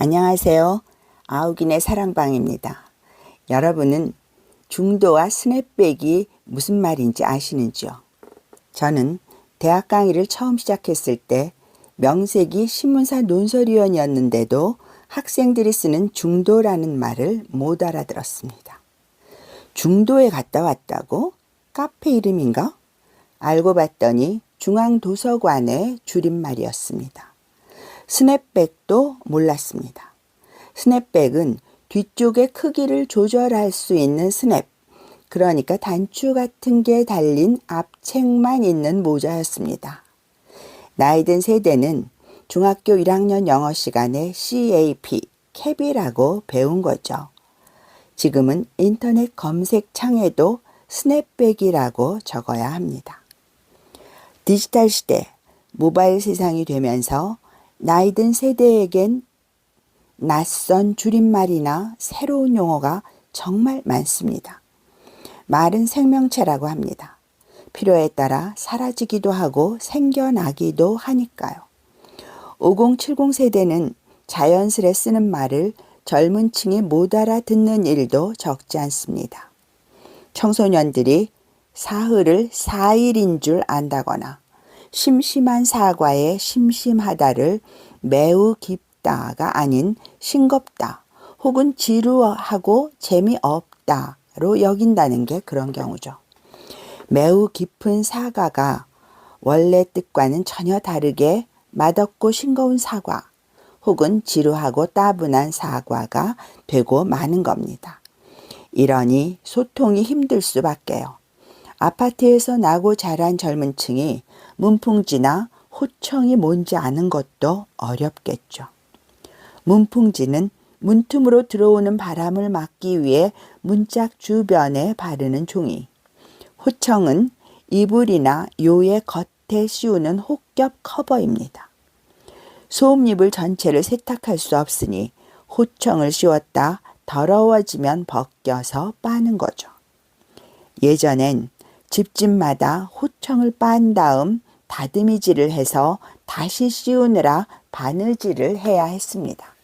안녕하세요. 아우긴의 사랑방입니다. 여러분은 중도와 스냅백이 무슨 말인지 아시는지요? 저는 대학 강의를 처음 시작했을 때 명색이 신문사 논설위원이었는데도 학생들이 쓰는 중도라는 말을 못 알아들었습니다. 중도에 갔다 왔다고? 카페 이름인가? 알고 봤더니 중앙도서관의 줄임말이었습니다. 스냅백도 몰랐습니다. 스냅백은 뒤쪽의 크기를 조절할 수 있는 스냅, 그러니까 단추 같은 게 달린 앞책만 있는 모자였습니다. 나이 든 세대는 중학교 1학년 영어 시간에 CAP, 캡이라고 배운 거죠. 지금은 인터넷 검색 창에도 스냅백이라고 적어야 합니다. 디지털 시대, 모바일 세상이 되면서 나이든 세대에겐 낯선 줄임말이나 새로운 용어가 정말 많습니다. 말은 생명체라고 합니다. 필요에 따라 사라지기도 하고 생겨나기도 하니까요. 5070 세대는 자연스레 쓰는 말을 젊은 층이 못 알아듣는 일도 적지 않습니다. 청소년들이 사흘을 사일인 줄 안다거나 심심한 사과에 심심하다를 매우 깊다가 아닌 싱겁다 혹은 지루하고 재미없다로 여긴다는 게 그런 경우죠. 매우 깊은 사과가 원래 뜻과는 전혀 다르게 맛없고 싱거운 사과 혹은 지루하고 따분한 사과가 되고 마는 겁니다. 이러니 소통이 힘들 수밖에요. 아파트에서 나고 자란 젊은 층이 문풍지나 호청이 뭔지 아는 것도 어렵겠죠. 문풍지는 문틈으로 들어오는 바람을 막기 위해 문짝 주변에 바르는 종이. 호청은 이불이나 요의 겉에 씌우는 혹겹 커버입니다. 소음이불 전체를 세탁할 수 없으니 호청을 씌웠다 더러워지면 벗겨서 빠는 거죠. 예전엔 집집마다 호청을 빤 다음 다듬이질을 해서 다시 씌우느라 바느질을 해야 했습니다.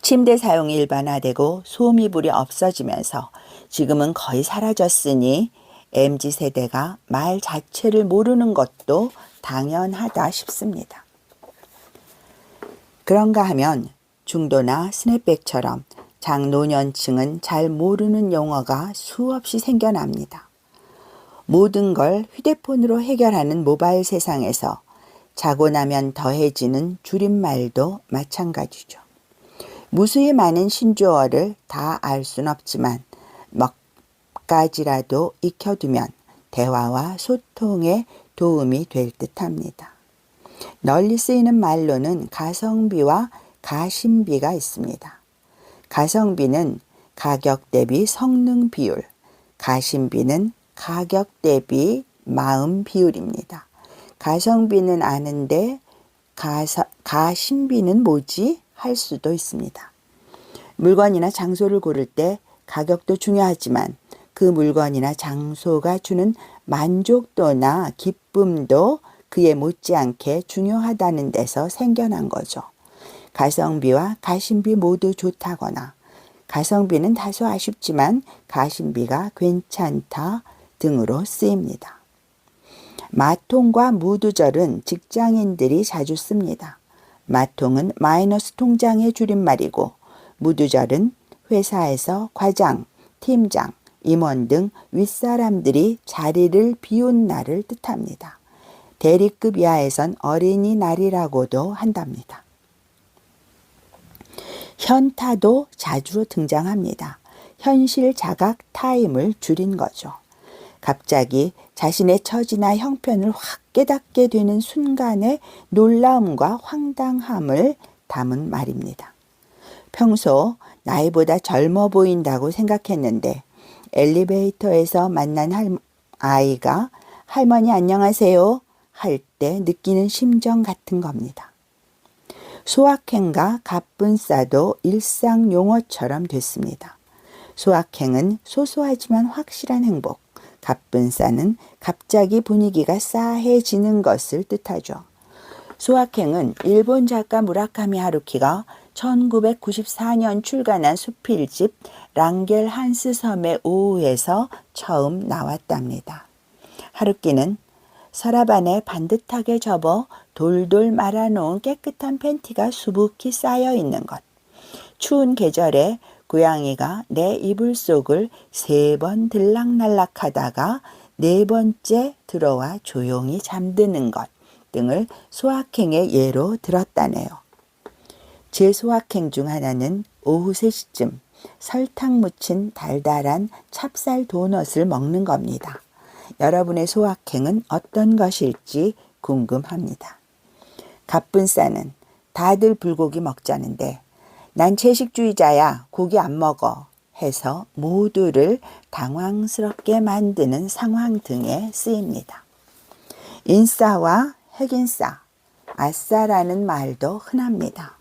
침대 사용이 일반화되고 소음이불이 없어지면서 지금은 거의 사라졌으니 MZ 세대가 말 자체를 모르는 것도 당연하다 싶습니다. 그런가 하면 중도나 스냅백처럼 장노년층은 잘 모르는 용어가 수없이 생겨납니다. 모든 걸 휴대폰으로 해결하는 모바일 세상에서 자고 나면 더해지는 줄임말도 마찬가지죠. 무수히 많은 신조어를 다 알 순 없지만 몇 가지라도 익혀두면 대화와 소통에 도움이 될 듯합니다. 널리 쓰이는 말로는 가성비와 가심비가 있습니다. 가성비는 가격 대비 성능 비율, 가심비는 가격 대비 마음 비율입니다. 가성비는 아는데 가사, 가심비는 뭐지? 할 수도 있습니다. 물건이나 장소를 고를 때 가격도 중요하지만 그 물건이나 장소가 주는 만족도나 기쁨도 그에 못지않게 중요하다는 데서 생겨난 거죠. 가성비와 가심비 모두 좋다거나 가성비는 다소 아쉽지만 가심비가 괜찮다 등으로 쓰입니다. 마통과 무두절은 직장인들이 자주 씁니다. 마통은 마이너스 통장의 줄임말이고 무두절은 회사에서 과장, 팀장, 임원 등 윗사람들이 자리를 비운 날을 뜻합니다. 대리급 이하에선 어린이날이라고도 한답니다. 현타도 자주 등장합니다. 현실 자각 타임을 줄인 거죠. 갑자기 자신의 처지나 형편을 확 깨닫게 되는 순간의 놀라움과 황당함을 담은 말입니다. 평소 나이보다 젊어 보인다고 생각했는데 엘리베이터에서 만난 할, 아이가 할머니 안녕하세요 할 때 느끼는 심정 같은 겁니다. 소확행과 갑분싸도 일상 용어처럼 됐습니다. 소확행은 소소하지만 확실한 행복, 갑분싸는 갑자기 분위기가 싸해지는 것을 뜻하죠. 소확행은 일본 작가 무라카미 하루키가 1994년 출간한 수필집 랑겔 한스 섬의 오후에서 처음 나왔답니다. 하루키는 서랍 안에 반듯하게 접어 돌돌 말아놓은 깨끗한 팬티가 수북히 쌓여 있는 것. 추운 계절에 고양이가 내 이불 속을 세 번 들락날락 하다가 네 번째 들어와 조용히 잠드는 것 등을 소확행의 예로 들었다네요. 제 소확행 중 하나는 오후 3시쯤 설탕 묻힌 달달한 찹쌀 도넛을 먹는 겁니다. 여러분의 소확행은 어떤 것일지 궁금합니다. 갑분싸는 다들 불고기 먹자는데 난 채식주의자야 고기 안 먹어 해서 모두를 당황스럽게 만드는 상황 등에 쓰입니다. 인싸와 핵인싸, 아싸라는 말도 흔합니다.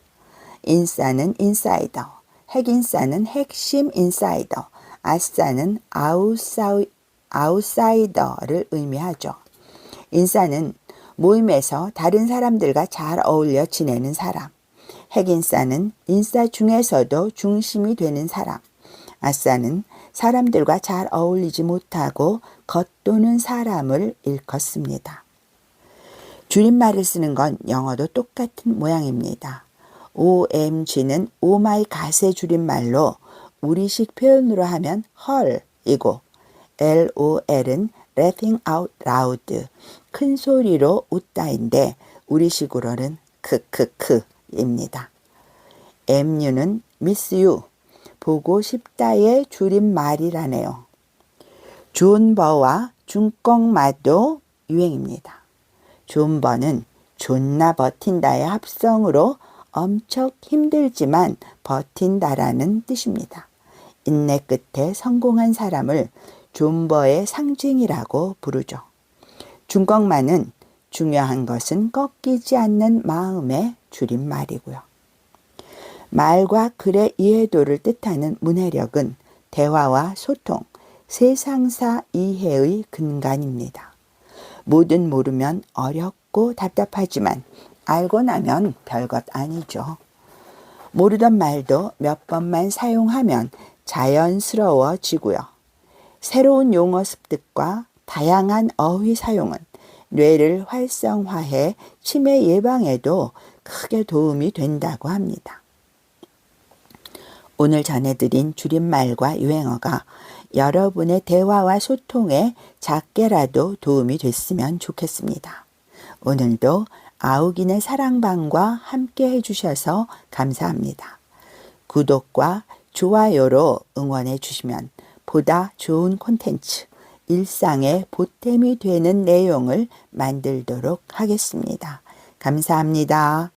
인싸는 인사이더, 핵인싸는 핵심 인사이더, 아싸는 아웃사이, 아웃사이더를 의미하죠. 인싸는 모임에서 다른 사람들과 잘 어울려 지내는 사람. 핵인싸는 인싸 중에서도 중심이 되는 사람. 아싸는 사람들과 잘 어울리지 못하고 겉도는 사람을 일컫습니다. 줄임말을 쓰는 건 영어도 똑같은 모양입니다. OMG는 오마이 갓의 줄임말로 우리식 표현으로 하면 헐이고 LOL은 laughing out loud 큰 소리로 웃다인데 우리식으로는 크크크입니다. MU는 miss you 보고 싶다의 줄임말이라네요. 존버와 중꺽마도 유행입니다. 존버는 존나 버틴다의 합성으로 엄청 힘들지만 버틴다라는 뜻입니다. 인내 끝에 성공한 사람을 존버의 상징이라고 부르죠. 중꺽마는 중요한 것은 꺾이지 않는 마음의 줄임말이고요. 말과 글의 이해도를 뜻하는 문해력은 대화와 소통, 세상사 이해의 근간입니다. 뭐든 모르면 어렵고 답답하지만 알고 나면 별것 아니죠. 모르던 말도 몇 번만 사용하면 자연스러워지고요. 새로운 용어 습득과 다양한 어휘 사용은 뇌를 활성화해 치매 예방에도 크게 도움이 된다고 합니다. 오늘 전해드린 줄임말과 유행어가 여러분의 대화와 소통에 작게라도 도움이 됐으면 좋겠습니다. 오늘도 아우긴의 사랑방과 함께 해주셔서 감사합니다. 구독과 좋아요로 응원해 주시면 보다 좋은 콘텐츠, 일상의 보탬이 되는 내용을 만들도록 하겠습니다. 감사합니다.